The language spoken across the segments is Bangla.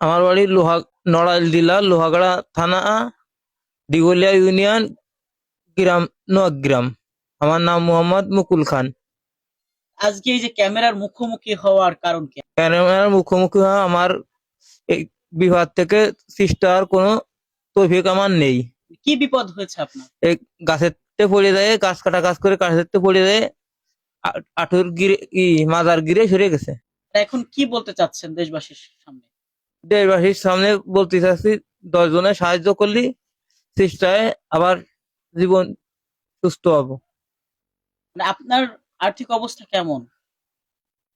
আমার বাড়ি লোহা নড়াইল জেলা লোহাগড়া থানা দিগলিয়া ইউনিয়ন গ্রাম নোয়াগ্রাম আমার নাম মোহাম্মদ মুকুল খান। আজকে এই যে ক্যামেরার মুখোমুখি হওয়ার কারণ কি? ক্যামেরার মুখোমুখি হওয়া আমার এই বিভাগ থেকে সৃষ্টার কোনো তৌফিক আমার নেই। কি বিপদ হয়েছে আপনার? এই গাছের তে পড়ে যায় গাছ কাটা কাজ করে গাছের তে পড়ে যায় আঠুর গিরে ই মাজার গিরে সরে গেছে। এখন কি বলতে চাচ্ছেন দেশবাসীর সামনে? দেশবাসীর সামনে বলতে চাচ্ছি দশ জনের সাহায্য করলি চেষ্টায় আবার জীবন সুস্থ হব। মানে আপনার আর্থিক অবস্থা কেমন?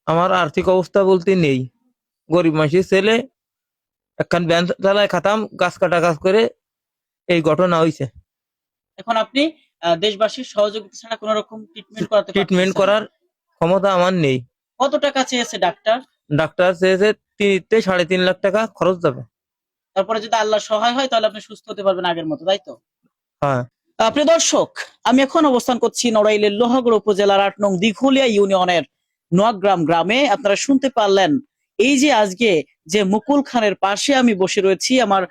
আমার আর্থিক অবস্থা বলতে নেই। গরিব মানুষের ছেলে একখান ব্যান চালায় খাতাম গাছ কাটা কাজ করে এই ঘটনা হয়েছে এখন আপনি দেশবাসীর সহযোগিতা ছাড়া কোন রকম ট্রিটমেন্ট করাতে ট্রিটমেন্ট করার ক্ষমতা আমার নেই। কত টাকা চেয়েছে ডাক্তার? ডাক্তার চেয়েছে তিনতে সাড়ে তিন লাখ টাকা খরচ যাবে। তারপরে যদি আল্লাহ সহায় হয় তাহলে আপনি সুস্থ হতে পারবেন আগের মতো তাই তো? হ্যাঁ। প্রিয় দর্শক আমি এখন অবস্থান করছি নড়াইলের লোহাগড় উপজেলার আট নং দিঘুলিয়া ইউনিয়নের নোয়াগ্রাম গ্রামে। আপনারা শুনতে পারলেন এই যে আজকে যে মুকুল খানের পাশে আমি বসে রয়েছি, আমার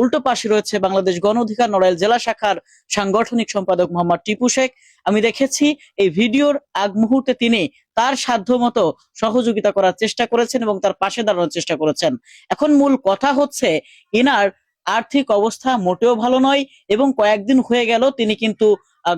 উল্টো পাশে রয়েছে বাংলাদেশ গণ অধিকার নড়াইল জেলা শাখার সাংগঠনিক সম্পাদক মোহাম্মদ টিপু শেখ। আমি দেখেছি এই ভিডিওর আগ মুহূর্তে তিনি তার সাধ্য মতো সহযোগিতা করার চেষ্টা করেছেন এবং তার পাশে দাঁড়ানোর চেষ্টা করেছেন। এখন মূল কথা হচ্ছে ইনার আর্থিক অবস্থা মোটেও ভালো নয় এবং কয়েকদিন হয়ে গেল তিনি কিন্তু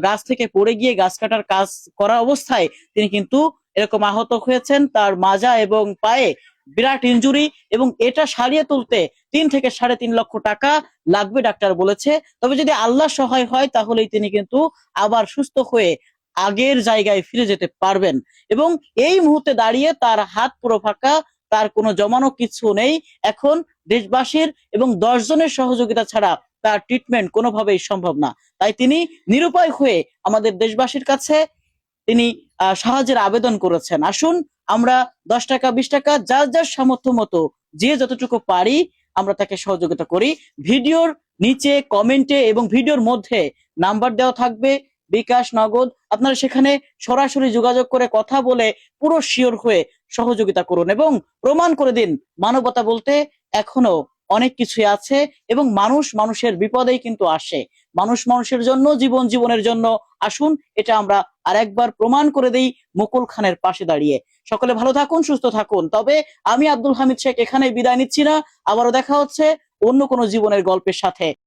গাছ থেকে পড়ে গিয়ে গাছ কাটার কাজ করা অবস্থায় তিনি কিন্তু এরকম আহত হয়েছেন। তার মাজা এবং পায়ে বিরাট ইঞ্জুরি এবং এটা সারিয়ে তুলতে তিন থেকে সাড়ে তিন লক্ষ টাকা লাগবে ডাক্তার বলেছে। তবে যদি আল্লাহ সহায় হয়, তাহলেই তিনি কিন্তু আবার সুস্থ হয়ে আগের জায়গায় ফিরে যেতে পারবেন। এবং এই মুহূর্তে দাঁড়িয়ে তার হাত পুরো ফাঁকা, তার কোনো জমানো কিছু নেই। এখন দেশবাসীর এবং দশ জনের সহযোগিতা ছাড়া তার ট্রিটমেন্ট কোনোভাবেই সম্ভব না। তাই তিনি নিরুপায় হয়ে আমাদের দেশবাসীর কাছে তিনি সাহায্যের আবেদন করেছেন। আসুন আমরা দশ টাকা, বিশ টাকা, যার যার সামর্থ্য মতো, যে যতটুকু পারি, আমরা তাকে সহযোগিতা করি। ভিডিওর নিচে, কমেন্টে এবং ভিডিওর মধ্যে নাম্বার দেওয়া থাকবে, বিকাশ নগদ। আপনারা সেখানে সরাসরি যোগাযোগ করে কথা বলে পুরো শিওর হয়ে সহযোগিতা করুন এবং প্রমাণ করে দিন মানবতা বলতে এখনও অনেক কিছু আছে এবং মানুষ মানুষের বিপদেই কিন্তু আসে। মানুষ মানুষের জন্য, জীবন জীবনের জন্য। আসুন, এটা আমরা আরেকবার প্রমাণ করে দেই মুকুল খানের পাশে দাঁড়িয়ে। সকলে ভালো থাকুন, সুস্থ থাকুন। তবে আমি আব্দুল হামিদ শেখ এখানে বিদায় নিচ্ছি না। আবারও দেখা হচ্ছে অন্য কোনো জীবনের গল্পের সাথে।